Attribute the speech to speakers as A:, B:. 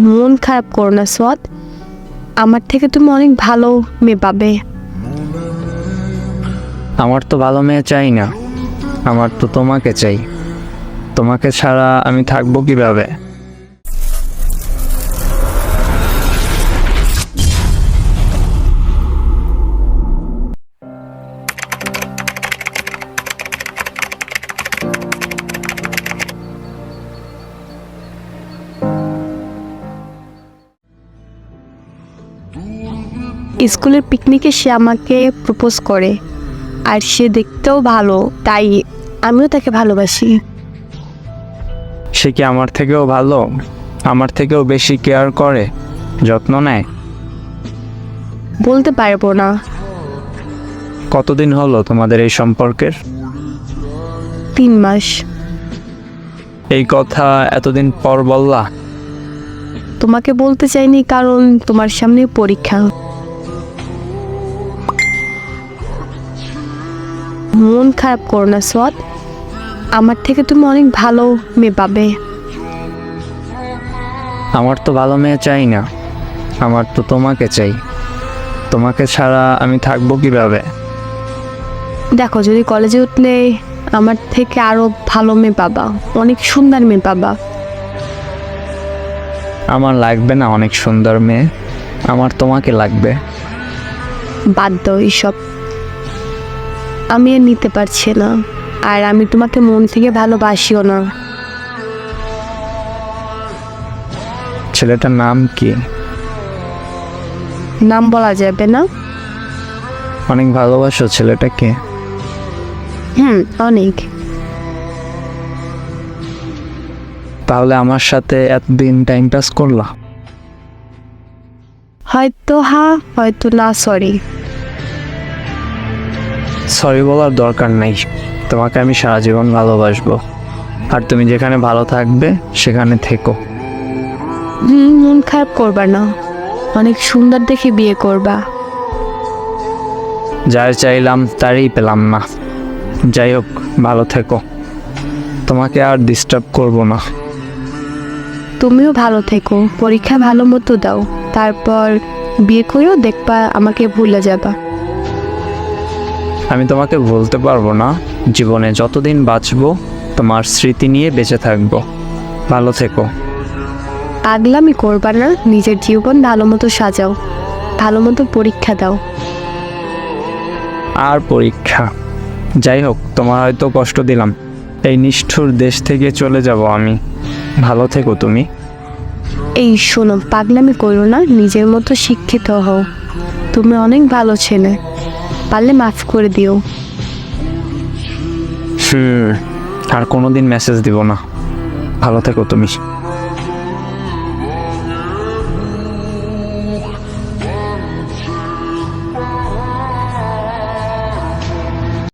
A: মন খারাপ করো না সোয়াদ আমার থেকে তুমি অনেক ভালো মেয়ে পাবে।
B: আমার তো ভালো মেয়ে চাই না। আমার তো তোমাকে চাই। তোমাকে ছাড়া আমি থাকব কীভাবে?
A: স্কুলের পিকনিকে সে আমাকে প্রপোজ করে আর সে দেখতেও ভালো তাই আমিও তাকে ভালোবাসি।
B: সে কি আমার থেকেও ভালো? আমার থেকেও বেশি কেয়ার করে যত্ন নেয়?
A: বলতে পারব না।
B: কতদিন হলো তোমাদের এই সম্পর্কের?
A: তিন মাস।
B: এই কথা এতদিন পর বললা?
A: তোমাকে বলতে চাইনি কারণ তোমার সামনে পরীক্ষা মন খারাপ করো না সোয়াদ। আমার থেকে তুমি অনেক ভালো মেয়ে পাবে।
B: আমার তো ভালো মেয়ে চাই না। আমার তো তোমাকে চাই। তোমাকে ছাড়া আমি থাকব কীভাবে?
A: দেখো যদি কলেজে উঠলে আমার থেকে আরও ভালো মেয়ে পাবা। অনেক সুন্দর মেয়ে পাবা।
B: আমার লাগবে না অনেক সুন্দর মেয়ে। আমার তোমাকে লাগবে।
A: বাদ দাও এইসব আমি আর নিতে পারছি না। আর আমি তোমাকে মন থেকে ভালোবাসিও না।
B: ছেলেটার নাম কি?
A: নাম বলা যাবে না।
B: অনেক ভালোবাসো ছেলেটাকে।
A: হুম অনেক।
B: তাহলে আমার সাথে এতদিন টাইম পাস করলা?
A: হয়তো হ্যাঁ হয়তো না সরি
B: সরি বলার দরকার নেই। তোমাকে আমি সারা জীবন ভালোবাসবো। আর তুমি যেখানে ভালো থাকবে সেখানে থেকো।
A: হুম মন খারাপ করবা না। অনেক সুন্দর দেখে বিয়ে করবা।
B: যার চাইলাম তারই পেলাম না। যাই হোক ভালো থেকো। তোমাকে আর ডিস্টার্ব করব না।
A: তুমিও ভালো থেকো পরীক্ষা ভালো মতো দাও তারপর বিয়ে করেও দেখবা আমাকে ভুলে যাবা।
B: আমি তোমাকে বলতে পারব না জীবনে যতদিন বাঁচবো তোমার স্মৃতি নিয়ে বেঁচে থাকব। ভালো থেকো।
A: পাগলামি করবা না নিজের জীবন ভালো মতো সাজাও ভালো মতো পরীক্ষা দাও।
B: আর পরীক্ষা। যাই হোক তোমার হয়তো কষ্ট দিলাম। এই নিষ্ঠুর দেশ থেকে চলে যাব আমি। ভালো থেকো তুমি।
A: এই শোনো পাগলামি করো না নিজের মতো শিক্ষিত হও। তুমি অনেক ভালো ছেলে পারলে মাফ করে দিও।
B: আর কোনোদিন মেসেজ দিব না। ভালো থেকো তুমি।